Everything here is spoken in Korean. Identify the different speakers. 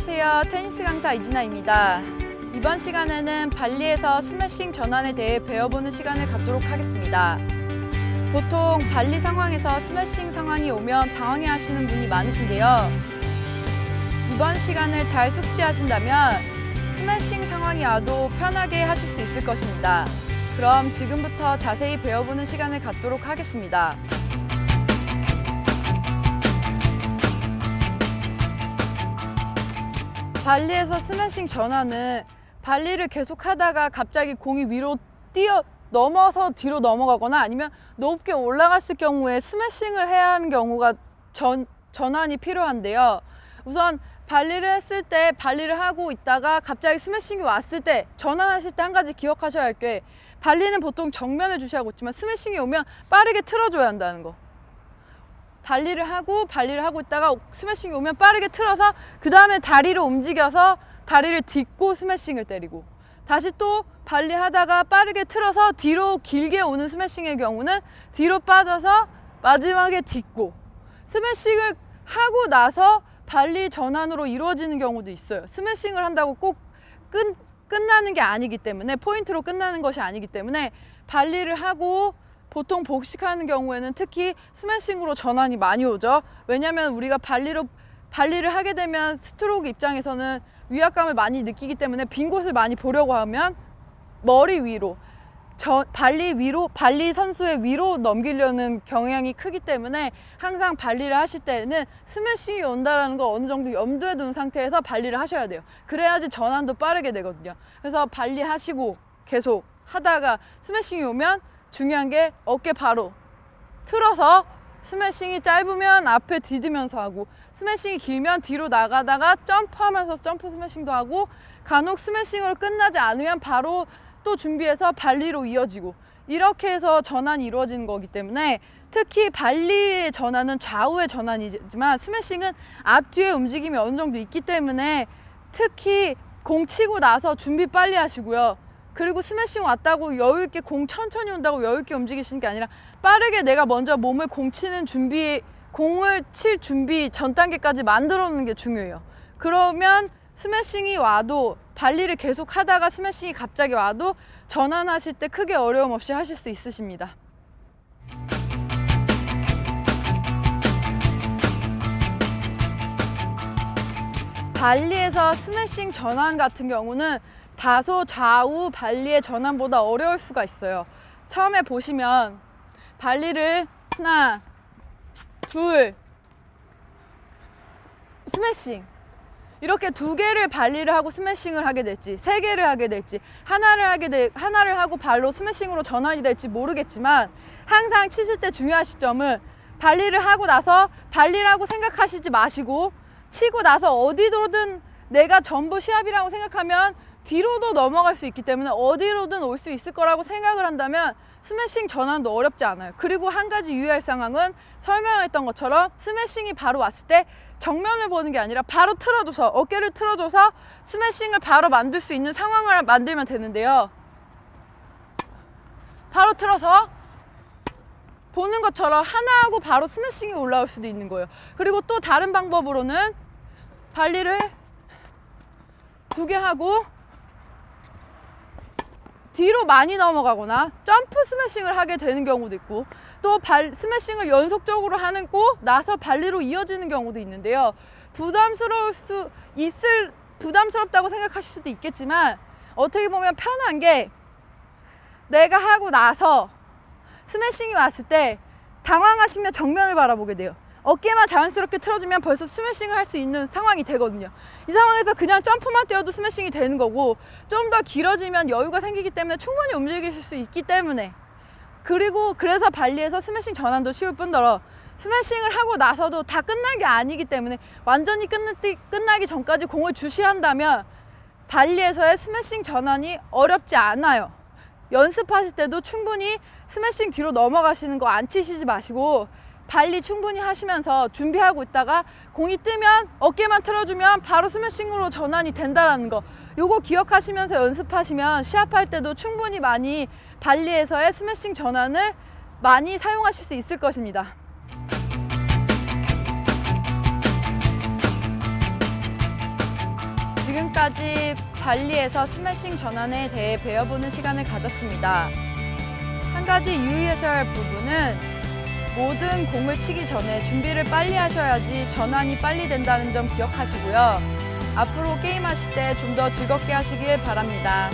Speaker 1: 안녕하세요. 테니스 강사 이진아입니다. 이번 시간에는 발리에서 스매싱 전환에 대해 배워보는 시간을 갖도록 하겠습니다. 보통 발리 상황에서 스매싱 상황이 오면 당황해 하시는 분이 많으신데요. 이번 시간을 잘 숙지하신다면 스매싱 상황이 와도 편하게 하실 수 있을 것입니다. 그럼 지금부터 자세히 배워보는 시간을 갖도록 하겠습니다. 발리에서 스매싱 전환은 발리를 계속 하다가 갑자기 공이 위로 뛰어 넘어서 뒤로 넘어가거나 아니면 높게 올라갔을 경우에 스매싱을 해야 하는 경우가 전, 전환이 필요한데요. 우선 발리를 했을 때 발리를 하고 있다가 갑자기 스매싱이 왔을 때 전환하실 때 한 가지 기억하셔야 할 게 발리는 보통 정면을 주시하고 있지만 스매싱이 오면 빠르게 틀어줘야 한다는 거. 발리를 하고 발리를 하고 있다가 스매싱이 오면 빠르게 틀어서 그 다음에 다리를 움직여서 다리를 딛고 스매싱을 때리고 다시 또 발리 하다가 빠르게 틀어서 뒤로 길게 오는 스매싱의 경우는 뒤로 빠져서 마지막에 딛고 스매싱을 하고 나서 발리 전환으로 이루어지는 경우도 있어요. 스매싱을 한다고 꼭 끝, 끝나는 게 아니기 때문에 포인트로 끝나는 것이 아니기 때문에 발리를 하고 보통 복식하는 경우에는 특히 스매싱으로 전환이 많이 오죠. 왜냐하면 우리가 발리로 발리를 하게 되면 스트로크 입장에서는 위압감을 많이 느끼기 때문에 빈 곳을 많이 보려고 하면 머리 위로 저, 발리 위로 발리 선수의 위로 넘기려는 경향이 크기 때문에 항상 발리를 하실 때는 스매싱이 온다라는 거 어느 정도 염두에 둔 상태에서 발리를 하셔야 돼요. 그래야지 전환도 빠르게 되거든요. 그래서 발리 하시고 계속 하다가 스매싱이 오면 중요한 게 어깨 바로 틀어서 스매싱이 짧으면 앞에 디디면서 하고 스매싱이 길면 뒤로 나가다가 점프하면서 점프 스매싱도 하고 간혹 스매싱으로 끝나지 않으면 바로 또 준비해서 발리로 이어지고 이렇게 해서 전환이 이루어지는 거기 때문에 특히 발리의 전환은 좌우의 전환이지만 스매싱은 앞뒤의 움직임이 어느 정도 있기 때문에 특히 공 치고 나서 준비 빨리 하시고요. 그리고 스매싱 왔다고 여유 있게 공 천천히 온다고 여유 있게 움직이시는 게 아니라 빠르게 내가 먼저 몸을 공 치는 준비 공을 칠 준비 전 단계까지 만들어 놓는 게 중요해요. 그러면 스매싱이 와도 발리를 계속 하다가 스매싱이 갑자기 와도 전환하실 때 크게 어려움 없이 하실 수 있으십니다. 발리에서 스매싱 전환 같은 경우는 다소 좌우 발리의 전환보다 어려울 수가 있어요. 처음에 보시면 발리를 하나, 둘, 스매싱. 이렇게 두 개를 발리를 하고 스매싱을 하게 될지, 세 개를 하게 될지, 하나를 하게 될, 하나를 하고 발로 스매싱으로 전환이 될지 모르겠지만 항상 치실 때 중요한 시점은 발리를 하고 나서 발리라고 생각하시지 마시고 치고 나서 어디로든 내가 전부 시합이라고 생각하면 뒤로도 넘어갈 수 있기 때문에 어디로든 올 수 있을 거라고 생각을 한다면 스매싱 전환도 어렵지 않아요. 그리고 한 가지 유의할 상황은 설명했던 것처럼 스매싱이 바로 왔을 때 정면을 보는 게 아니라 바로 틀어줘서 어깨를 틀어줘서 스매싱을 바로 만들 수 있는 상황을 만들면 되는데요. 바로 틀어서 보는 것처럼 하나 하고 바로 스매싱이 올라올 수도 있는 거예요. 그리고 또 다른 방법으로는 발리를 두 개 하고 뒤로 많이 넘어가거나 점프 스매싱을 하게 되는 경우도 있고 또 발 스매싱을 연속적으로 하는 고 나서 발리로 이어지는 경우도 있는데요. 부담스러울 수 있을 부담스럽다고 생각하실 수도 있겠지만 어떻게 보면 편한 게 내가 하고 나서 스매싱이 왔을 때 당황하시면 정면을 바라보게 돼요. 어깨만 자연스럽게 틀어주면 벌써 스매싱을 할 수 있는 상황이 되거든요. 이 상황에서 그냥 점프만 뛰어도 스매싱이 되는 거고 좀 더 길어지면 여유가 생기기 때문에 충분히 움직이실 수 있기 때문에 그리고 그래서 발리에서 스매싱 전환도 쉬울 뿐더러 스매싱을 하고 나서도 다 끝난 게 아니기 때문에 완전히 끝나기, 끝나기 전까지 공을 주시한다면 발리에서의 스매싱 전환이 어렵지 않아요. 연습하실 때도 충분히 스매싱 뒤로 넘어가시는 거 안 치시지 마시고 발리 충분히 하시면서 준비하고 있다가 공이 뜨면 어깨만 틀어주면 바로 스매싱으로 전환이 된다라는 거 요거 기억하시면서 연습하시면 시합할 때도 충분히 많이 발리에서의 스매싱 전환을 많이 사용하실 수 있을 것입니다. 지금까지 발리에서 스매싱 전환에 대해 배워보는 시간을 가졌습니다. 한 가지 유의하셔야 할 부분은 모든 공을 치기 전에 준비를 빨리 하셔야지 전환이 빨리 된다는 점 기억하시고요. 앞으로 게임하실 때 좀 더 즐겁게 하시길 바랍니다.